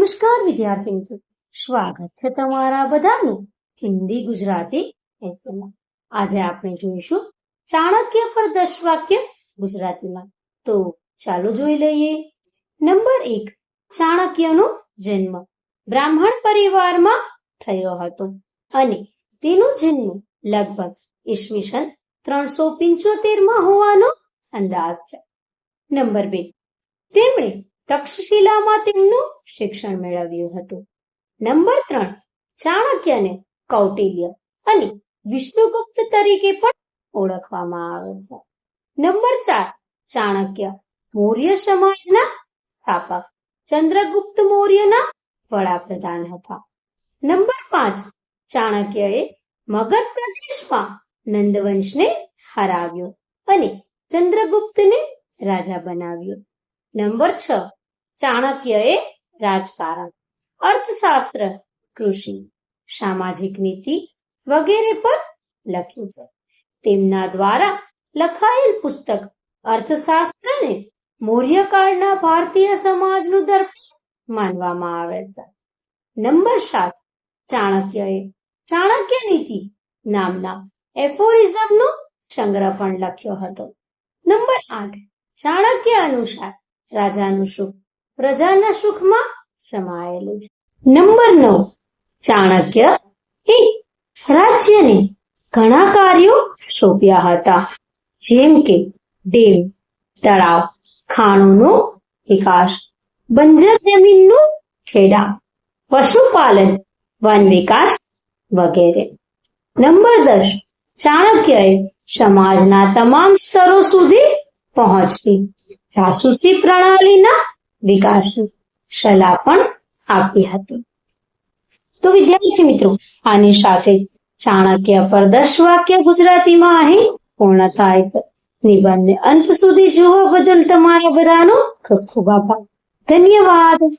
નમસ્કાર વિદ્યાર્થી મિત્રો સ્વાગત છે તમારા બધાનું હિન્દી ગુજરાતી એસેમાં આજે આપણે જોઈશું ચાણક્ય પર દસ વાક્ય ગુજરાતીમાં. તો ચાલો જોઈ લઈએ. નંબર એક, ચાણક્યનો જન્મ. બ્રાહ્મણ પરિવારમાં થયો હતો અને તેનો જન્મ લગભગ ઈસવીસન ત્રણસો પંચોતેરમાં હોવાનો અંદાજ છે. નંબર બે, તેમણે તક્ષશિલામાં તેમનું શિક્ષણ મેળવ્યું હતું. નંબર ત્રણ, ચાણક્યને કૌટિલ્ય અને વિષ્ણુગુપ્ત તરીકે પણ ઓળખવામાં આવે છે. નંબર ચાર, ચાણક્ય મૌર્ય સમાજના સ્થાપક, ચંદ્રગુપ્ત મૌર્યના વડાપ્રધાન હતા. નંબર પાંચ, ચાણક્યએ મગધ પ્રદેશમાં નંદવંશને હરાવ્યો અને ચંદ્રગુપ્તને રાજા બનાવ્યો. નંબર છ, ચાણક્યએ રાજકારણ, અર્થશાસ્ત્ર, કૃષિ, સામાજિક નીતિ વગેરે પર લખ્યું છે. તેમના દ્વારા લખાયેલ પુસ્તક અર્થશાસ્ત્રને મૌર્યકાળના ભારતીય સમાજનું દર્પણ માનવામાં આવે છે. નંબર સાત, ચાણક્યએ ચાણક્ય નીતિ નામના એફોરિઝમનો સંગ્રહ પણ લખ્યો હતો. નંબર આઠ, ચાણક્ય અનુસાર રાજાનું સુખ પ્રજાના સુખમાં સમાયેલું છે. નંબર નવ, ચાણક્ય એ રાજ્યને ઘણા કાર્યો સોંપ્યા હતા. જેમ કે ડેમ, તળાવ, ખાણોનો વિકાસ, બંજર જમીનનું ખેડા, પશુપાલન, વન વિકાસ વગેરે. નંબર દસ, ચાણક્યએ સમાજના તમામ સ્તરો સુધી પહોંચતી જાસૂસી પ્રણાલીના વિકાસની સલાહ આપી હતી. તો વિદ્યાર્થી મિત્રો, આની સાથે જ ચાણક્ય પર દસ વાક્ય ગુજરાતીમાં અહીં પૂર્ણ થાય નિબંધને અંત સુધી જોવા બદલ તમારા બધાનો ખૂબ ખૂબ આભાર. ધન્યવાદ.